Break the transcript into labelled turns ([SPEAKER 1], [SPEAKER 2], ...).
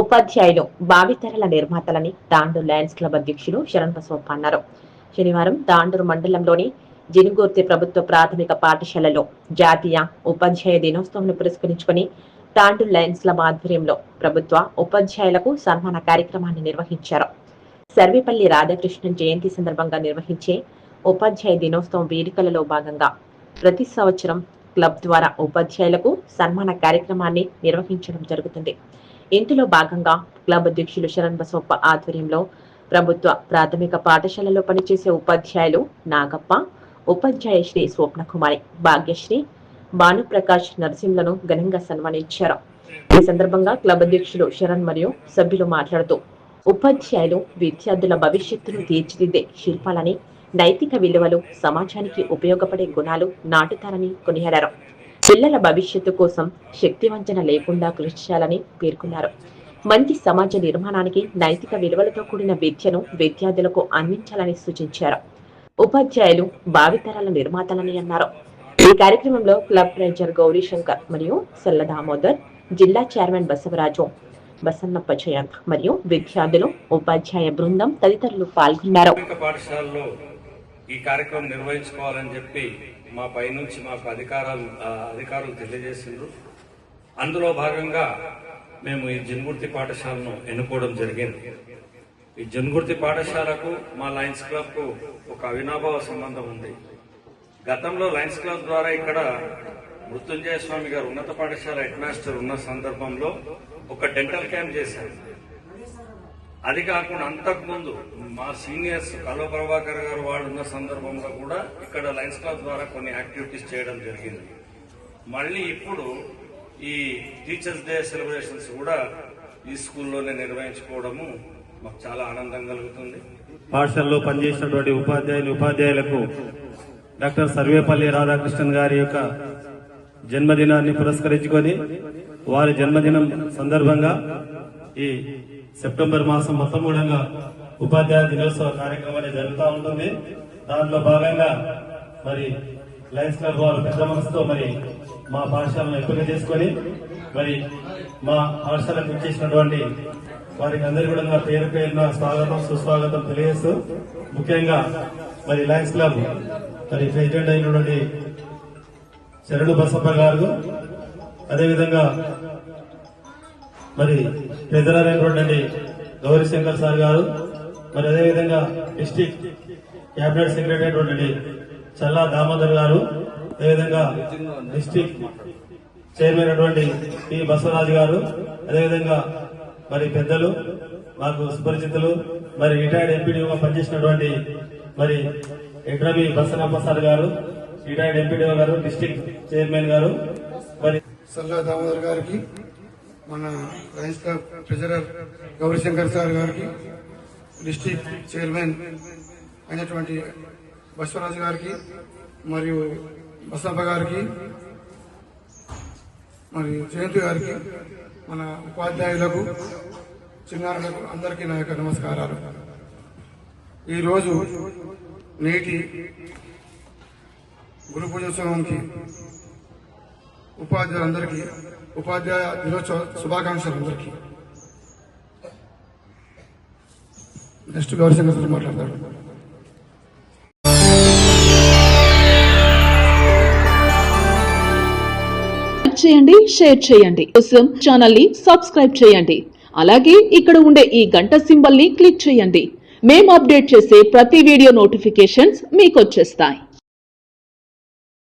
[SPEAKER 1] ఉపాధ్యాయులు భావితరల నిర్మాతలని తాండూరు లయన్స్ క్లబ్ అధ్యక్షులు శరణ్ బసవప్ప అన్నారు. శనివారం తాండూరు మండలంలోని జినుగూర్తి ప్రభుత్వ ప్రాథమిక పాఠశాలలో జాతీయ ఉపాధ్యాయ దినోత్సవం పురస్కరించుకొని తాండూరు లయన్స్ క్లబ్ ఆధ్వర్యంలో ప్రభుత్వ ఉపాధ్యాయులకు సన్మాన కార్యక్రమాన్ని నిర్వహించారు. సర్వేపల్లి రాధాకృష్ణన్ జయంతి సందర్భంగా నిర్వహించే ఉపాధ్యాయ దినోత్సవం వేడుకలలో భాగంగా ప్రతి సంవత్సరం క్లబ్ ద్వారా ఉపాధ్యాయులకు సన్మాన కార్యక్రమాన్ని నిర్వహించడం జరుగుతుంది. ఇందులో భాగంగా క్లబ్ అధ్యక్షులు శరణ్ బసవప్ప ఆధ్వర్యంలో ప్రభుత్వ ప్రాథమిక పాఠశాలలో పనిచేసే ఉపాధ్యాయులు నాగప్ప ఉపాధ్యాయ శ్రీ స్వప్నకుమారి భాగ్యశ్రీ భానుప్రకాష్ నరసింహలను ఘనంగా సన్మానించారు. ఈ సందర్భంగా క్లబ్ అధ్యక్షులు శరణ్ మరియు సభ్యులు మాట్లాడుతూ ఉపాధ్యాయులు విద్యార్థుల భవిష్యత్తును తీర్చిదిద్దే శిల్పాలని నైతిక విలువలు సమాజానికి ఉపయోగపడే గుణాలు నాటుతారని కొనియాడారు. పిల్లల భవిష్యత్తు కోసం శక్తివంచన లేకుండా కృషి చేయాలని పేర్కొన్నారు. మంచి సమాజ నిర్మాణానికి నైతిక విలువలతో కూడిన విద్యను విద్యార్థులకు అందించాలని సూచించారు. ఉపాధ్యాయులు భావితరాల నిర్మాతలని అన్నారు. ఈ కార్యక్రమంలో క్లబ్ ట్రెజర్ గౌరీ శంకర్ మరియు సల్ల దామోదర్ జిల్లా చైర్మన్ బసవరాజు బసన్నప్ప జయంత్ మరియు విద్యార్థులు ఉపాధ్యాయ బృందం తదితరులు పాల్గొన్నారు.
[SPEAKER 2] పాఠశాలలో ఈ కార్యక్రమం నిర్వహించుకోవాలని చెప్పి మా పైనుంచి మాకు అధికారాలు ఆ, అధికారులు తెలియజేసిండ్రు. అందులో భాగంగా మేము ఈ జన్గుర్తి పాఠశాలను ఎన్నుకోవడం జరిగింది. ఈ జన్గుర్తి పాఠశాలకు మా లయన్స్ క్లబ్కు ఒక అవినాభావ సంబంధం ఉంది. గతంలో లయన్స్ క్లబ్ ద్వారా ఇక్కడ మృత్యుంజయ స్వామి గారు ఉన్నత పాఠశాల హెడ్ మాస్టర్ ఉన్న సందర్భంలో ఒక డెంటల్ క్యాంప్ చేశారు. అది కాకుండా అంతకుముందు మా సీనియర్స్ కల్వ ప్రభాకర్ గారు వాళ్ళు ఉన్న సందర్భంలో కూడా ఇక్కడ లయన్స్ క్లబ్ ద్వారా కొన్ని యాక్టివిటీస్ చేయడం జరిగింది. మళ్ళీ ఇప్పుడు ఈ టీచర్స్ డే సెలబ్రేషన్స్ కూడా ఈ స్కూల్లోనే నిర్వహించుకోవడము మాకు చాలా ఆనందం కలుగుతుంది.
[SPEAKER 3] పాఠశాలలో పనిచేసినటువంటి ఉపాధ్యాయులు ఉపాధ్యాయులకు డాక్టర్ సర్వేపల్లి రాధాకృష్ణన్ గారి యొక్క జన్మదినాన్ని పురస్కరించుకొని వారి జన్మదినం సందర్భంగా ఈ సెప్టెంబర్ మాసం మొత్తం కూడా ఉపాధ్యాయ దినోత్సవ కార్యక్రమం జరుగుతూ ఉంటుంది. దాంట్లో భాగంగా మరి లయన్స్ క్లబ్ వారు పెద్ద మనసుతో మరి మా పాఠశాలను ఎంపిక చేసుకొని మరి మా పాఠశాలకు ఇచ్చేసినటువంటి వారికి అందరి కూడా పేరు పేరున స్వాగతం సుస్వాగతం తెలియజేస్తూ ముఖ్యంగా మరి లయన్స్ క్లబ్ మరి ప్రెసిడెంట్ అయినటువంటి శరణు బసప్ప గారు అదేవిధంగా మరి పెద్దల వెంకటండి గౌరీ శంకర్ సార్ గారు మరి అదేవిధంగా డిస్టిక్ క్యాబినెట్ సెక్రటరీ అయినటువంటి చల్లా దామోదర్ గారు అదేవిధంగా డిస్టిక్ చైర్మన్ అటువంటి పి బసవరాజు గారు అదేవిధంగా మరి పెద్దలు మాకు సుపరిచితులు మరి రిటైర్డ్ ఎంపీడీగా పనిచేసినటువంటి మరి ఎడ్రమి బసనప్ప సార్ గారు రిటైర్డ్ ఎంపీడీఓ గారు డిస్టిక్ చైర్మన్ గారు మరి
[SPEAKER 4] సల్లా దామోదర్ గారికి మన lions club treasurer Gaurishankar sir గారికి డిస్టిక్ చైర్మన్ అయినటువంటి బసవరాజు గారికి మరియు బసప్ప గారికి మరియు జయంతి గారికి మన ఉపాధ్యాయులకు చిన్నారులకు అందరికీ నా యొక్క నమస్కారాలు. ఈరోజు నేటి గురు పూజోత్సవానికి ఉపాధ్యాయులందరికీ ఉపాధ్యాయ దినోత్సవ శుభాకాంక్షలు అందరికీ. నెక్స్ట్ గౌరీశంకర్ సార్ మాట్లాడతాడు.
[SPEAKER 5] చేయండి షేర్ చేయండి. కోసం ఛానల్ని సబ్స్క్రైబ్ చేయండి. అలాగే ఇక్కడ ఉండే ఈ గంట సింబల్ని క్లిక్ చేయండి. మేము అప్డేట్ చేసే ప్రతి వీడియో నోటిఫికేషన్స్ మీకు వచ్చేస్తాయి.